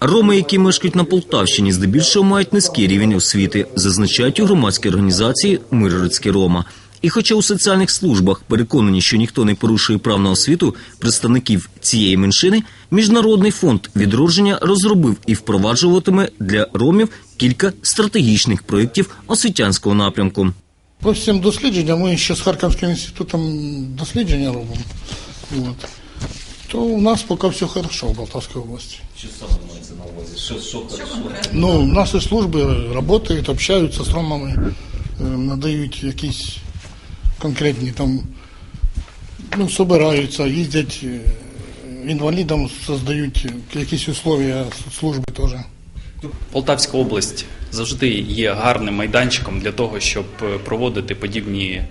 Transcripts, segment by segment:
Роми, які мешкають на Полтавщині, здебільшого мають низький рівень освіти, зазначають у громадській організації Миргородський Рома. І хоча у соціальних службах переконані, що ніхто не порушує прав на освіту представників цієї меншини, міжнародний фонд відродження розробив і впроваджуватиме для ромів кілька стратегічних проєктів освітянського напрямку. По всім дослідженням, ми ще з Харківським інститутом дослідження робимо. То у нас поки все хорошо в Полтавській області. Що саме мається на увазі? Що, що, Ну, наші служби працюють, общаються з ромами, е, надають якісь конкретні там, ну, собираються, їздять інвалідам, создають якісь условия служби теж. Полтавська область завжди є гарним майданчиком для того, щоб е, проводити подібні е,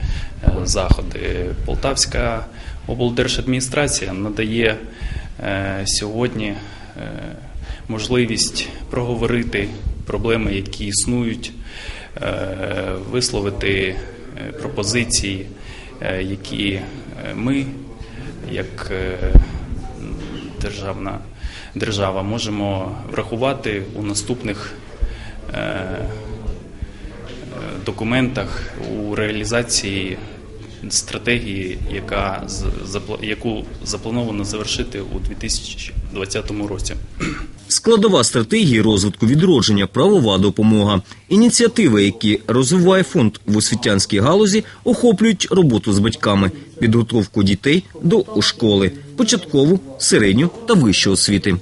заходи. Полтавська облдержадміністрація надає е, сьогодні можливість проговорити проблеми, які існують, висловити пропозиції, які ми, як державна держава можемо врахувати у наступних документах у реалізації стратегії, яка яку заплановано завершити у 2020 році. Складова стратегії розвитку відродження правова допомога. Ініціативи, які розвиває фонд в освітянській галузі, охоплюють роботу з батьками, підготовку дітей до школи, початкову, середню та вищу освіти.